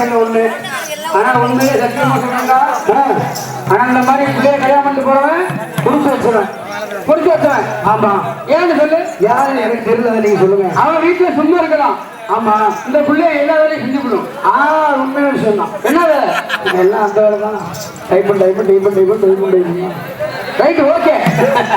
கேள்வி ஒண்ணு. ஆனா ஒண்ணு சத்தியமா சொன்னா ஆனா இந்த மாதிரி பிள்ளைய கல்யாணம் பண்ணிட்டு போறவன் புடிச்சு வச்சுவன் புடிச்சு வச்சவன் ஆமா. ஏன்னு சொல்லு? யாரு எனக்கு தெரியல நீங்க சொல்லுங்க. அவன் வீட்டுல சும்மா இருக்கலாம். ஆமா. இந்த பிள்ளைய எல்லா வேலையும் செஞ்சுக்கணும் ஆ உண்மை விஷயம் தான். என்ன எல்லாம் அந்த வேலை தான். டைப் பண்ணி டைப் பண்ணி டைப் பண்ணி டைப் பண்ணி டைப் பண்ணி ரைட் ஓகே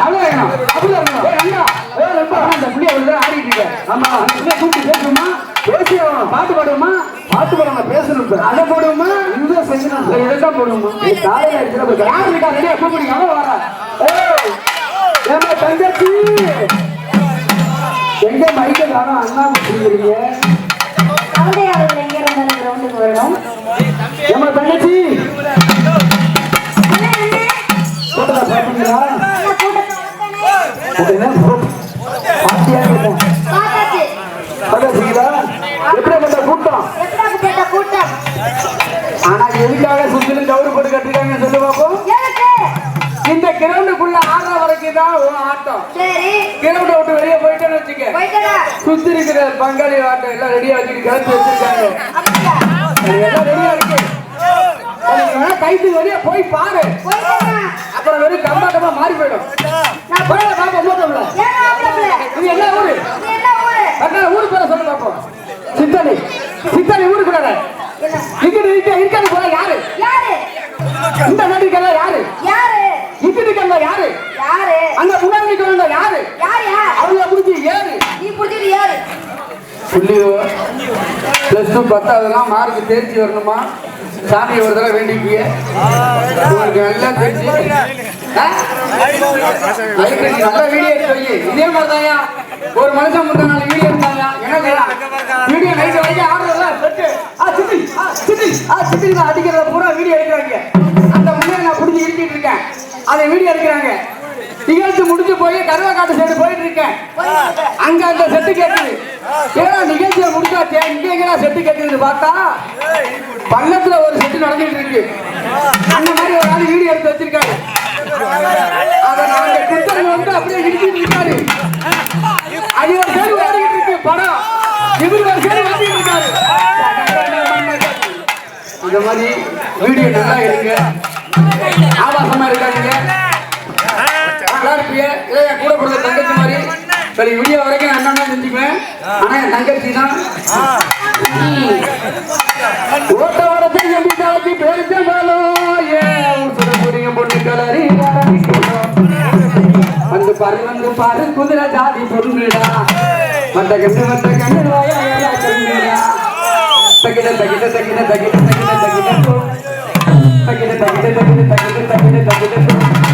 அவ்வளோ வேணும். அண்ணா, ஏய், ரொம்ப இந்த புள்ளைய அவ்வளோ நேரம் ஆடிட்டு இருக்க. ஆமா, அந்த கூப்பிட்டு பேசுவோமா? பேசி ஆகணும். பாட்டு பாடுவோமா? பாட்டு பேசணும். அதை போடுவோமா? இதுதான் செய்யணும். போடுவோமா? நீ காலையில போய் யார் இருக்கா? ரெடியா கூப்பிடுங்க, வாரா. தங்கச்சி எங்க மைக்க காணோம் அண்ணா வரணும் ஏமா தங்கச்சி அண்ணே, அண்ணே, ஆடுற வரைக்கும் தான் உன் ஆட்டம். சரி. கிரவுண்டை விட்டு வெளியே போயிட்டேன்னு வச்சுக்க. சுத்தி இருக்கிற பங்காளி ஆட்டம் எல்லாம் ரெடியா வச்சுட்டு கிளப்பி வச்சிருக்காங்க. எல்லாம் ரெடியா இருக்கு. கைத்து வெளியே போய் பாரு. அப்புறம் வெறும் கம்பாட்டமா மாறி போயிடும். இது என்ன ஊரு? ஊரு? ஊரு பேரை சொல்லு பாப்போம் சித்தனி சித்தனி ஊருக்கு பேர. என்ன? இங்கிட்டு இருக்க இருக்காது போல யாரு? இந்த நடிகெல்லாம் யாரு? யாரு யாரு? யாரு? அங்க முன்னாடி நிக்கிறவங்க யாரு? யார் அவங்க முடிஞ்சு ஏறு. நீ புடிச்சது யாரு புள்ளி பிளஸ் டூ பத்தாவதுலாம் மார்க் தேர்ச்சி வரணுமா? சாமி ஒரு தடவை வேண்டிக்கிய உங்களுக்கு நல்லா தெரிஞ்சு. நல்ல வீடியோ எடுத்து வை. இதே மாதிரிதான்யா. ஒரு மனுஷன் முந்த நாள் வீடியோ எடுத்தாங்க என்ன வீடியோ நைட் வரைக்கும் ஆடுறதுல செட்டு சிட்டி சிட்டி அடிக்கிறத பூரா வீடியோ எடுக்கிறாங்க. அதை வீடியோ எடுக்கிறாங்க. நிகழ்ச்சி முடிஞ்சு போய் கருவாக்காட்டு சைடு போயிட்டு இருக்கேன். அங்க அந்த செட்டு கேக்குது. ஏன்னா நிகழ்ச்சியை முடிஞ்சாச்சே இங்க எங்கடா செட்டு கேக்குதுன்னு பார்த்தா பள்ளத்துல ஒரு செட்டு நடந்துட்டு இருக்கு. அந்த மாதிரி ஒரு ஆள் வீடியோ எடுத்து வச்சிருக்காரு. அதை நாங்க குத்தங்க வந்து அப்படியே இடிச்சிட்டு இருக்காரு. அது ஒரு சைடு ஓடிக்கிட்டு இருக்கு படம். இவர் ஒரு சைடு வந்துட்டு இருக்காரு. இந்த மாதிரி வீடியோ நல்லா எடுங்க ஆபாசமா இருக்காதீங்க நல்லா இருப்பீங்க கூட பிறந்த தங்கச்சி மாதிரி சரி வீடியோ வரைக்கும் அண்ணன் தான் செஞ்சுக்குவேன் ஆனா என் தங்கச்சி தான் ஓட்ட எப்படி தாக்கி பேரிச்சாலும் ஏன் புரிய பொண்ணு கலரி வந்து பாரு வந்து பாரு குதிரை ஜாதி பொண்ணுடா வந்த வந்த தகிட தகிட தகிட தகிட தகிட தகிட போ. தகிட தகிட தகிட தகிட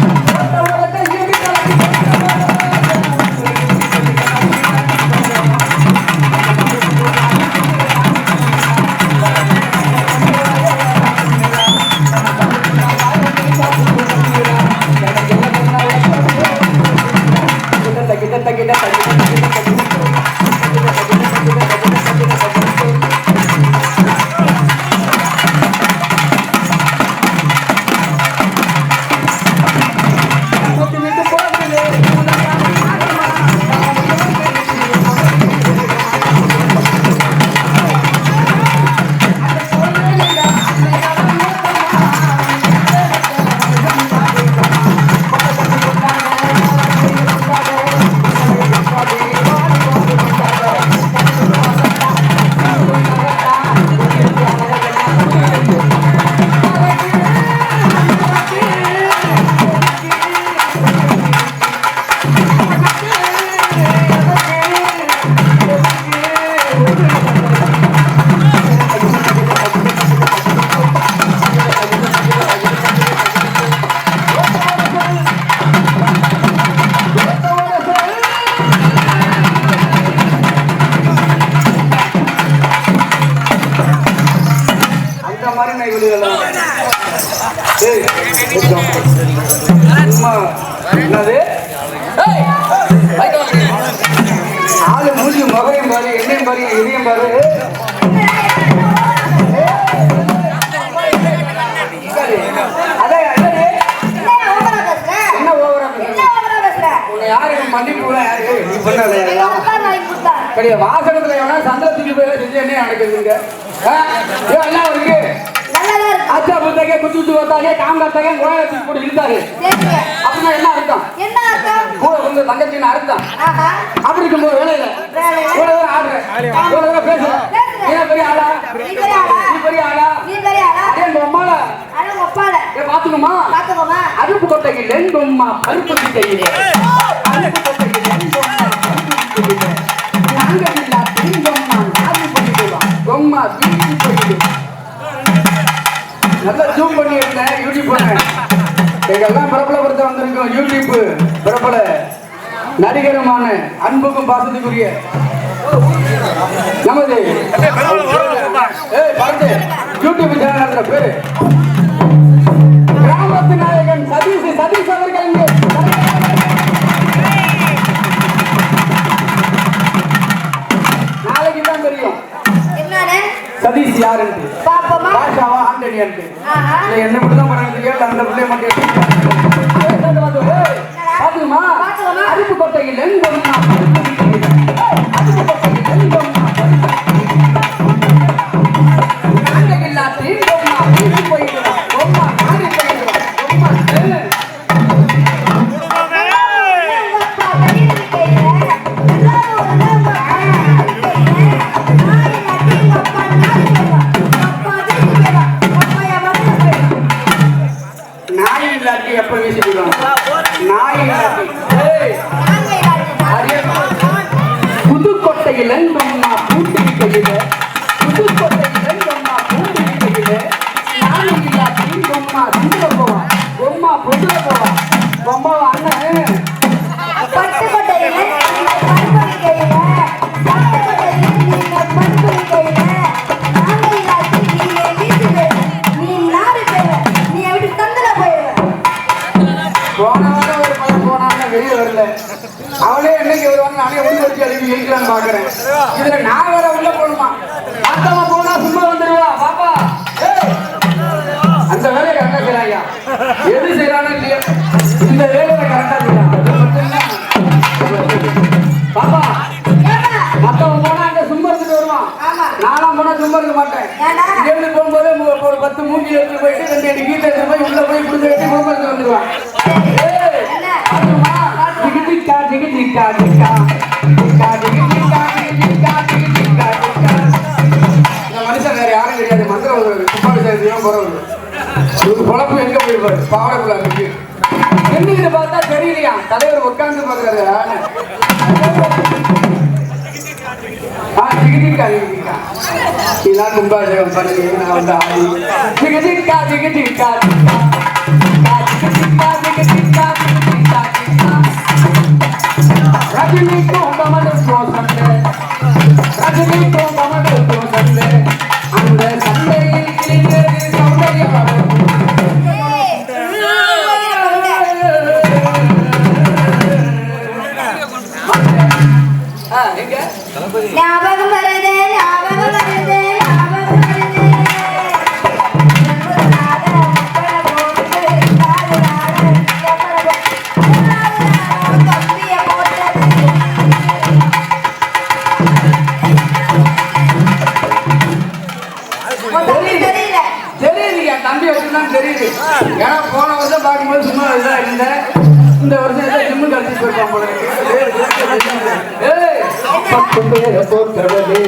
என்னது? ஆளு மூஞ்சி முகையும் பாரு என்னையும் பாரு இதையும் பாரு அதான் என்ன என்ன வாசகத்துல எவனா சந்திரத்துக்கு போய் செஞ்சு என்ன நடக்குதுங்க ஆ? ஏய், எல்லாம் இருக்கு பார்த்தாலே காமராஜாக கோயத்துக்கு கூட இழுத்தாரு. சரிங்க. அப்படின்னா என்ன அர்த்தம்? என்ன அர்த்தம்? கூட வந்து தங்கச்சின்னு அர்த்தம். அப்படி இருக்கும்போது வேலையில கூட தடவை ஆடுறேன் கூட தடவை பேசுறேன் நீ பெரிய ஆளா? நீ பெரிய ஆளா? நீ பெரிய ஆளா? நீ பெரிய ஆளா? அதே எங்க அம்மால. அட உங்க அப்பால. ஏ பாத்துக்கோமா பாத்துக்கோமா அருப்பு கொட்டையில் எங்கம்மா பருப்பு கையிலே அருப்பு கொட்டையில் எங்கம்மா நல்லா ஜூம் பண்ணி இருந்தேன் யூடியூப் எங்கெல்லாம் பிரபலப்படுத்த வந்திருக்கோம்? யூடியூப் பிரபல நடிகருமான அன்புக்கும் பாசத்துக்குரிய நமது யூடியூப் சேனல் பேரு. கிராமத்து நாயகன் சதீஷ் சதீஷ் அவர்கள் இங்கே. நாளைக்கு தான் தெரியும் சதீஷ் பாப்போமா என்ன மட்டும் தான் பண்ணி গেলেন இதுல நான் வேற உள்ள போகணுமா? மத்தவங்க போனா சும்மா வந்துருவா பாப்பா. அந்த வேலையை கரெக்டா செய்யறாங்க எது செய்யறானோ இல்லையோ. இந்த வேலையை கரெக்டா பாப்பா மத்தவங்க போனா அங்க சும்மா இருந்துட்டு வருவான். ஆமா. நானும் போனா சும்மா இருக்க மாட்டேன். ஏன்டா? இங்க இருந்து போகும்போது ஒரு பத்து மூங்கி எடுத்து போயிட்டு ரெண்டு அடி கீழே எடுத்து போய் உள்ள போய் புடிச்சு வச்சு எடுத்து வந்துருவான். டிக்கா, டிக்கா. டிக்கா, பாவடக்குள்ள இருக்கு. என்னன்னு பார்த்தா தெரியலையா? தலைவர் உட்கார்ந்து பாக்குறாரு ஆ டிகிட்டிக்கா டிகிட்டிக்கா இதெல்லாம் கும்பாபிஷேகம் பண்ணி நான் வந்து ஆடி. டிகிட்டிக்கா டிகிட்டிக்கா டிக்கா டிகிட்டிக்கா டிகிட்டிக்கா டிகிட்டிக்கா டிக்கா ரஜினி கோசந்தே ரஜினி கோபமடு தம்பி வச்சுதான் தெரியுது. ஏன்னா போன வருஷம் பார்க்கும்போது சும்மா இதான் இருந்தேன் இந்த வருஷம் ஏதோ ஜிம்மு கழிச்சு போயிருப்பான் போல. ஏய், பத்து பேரை போற்றவளே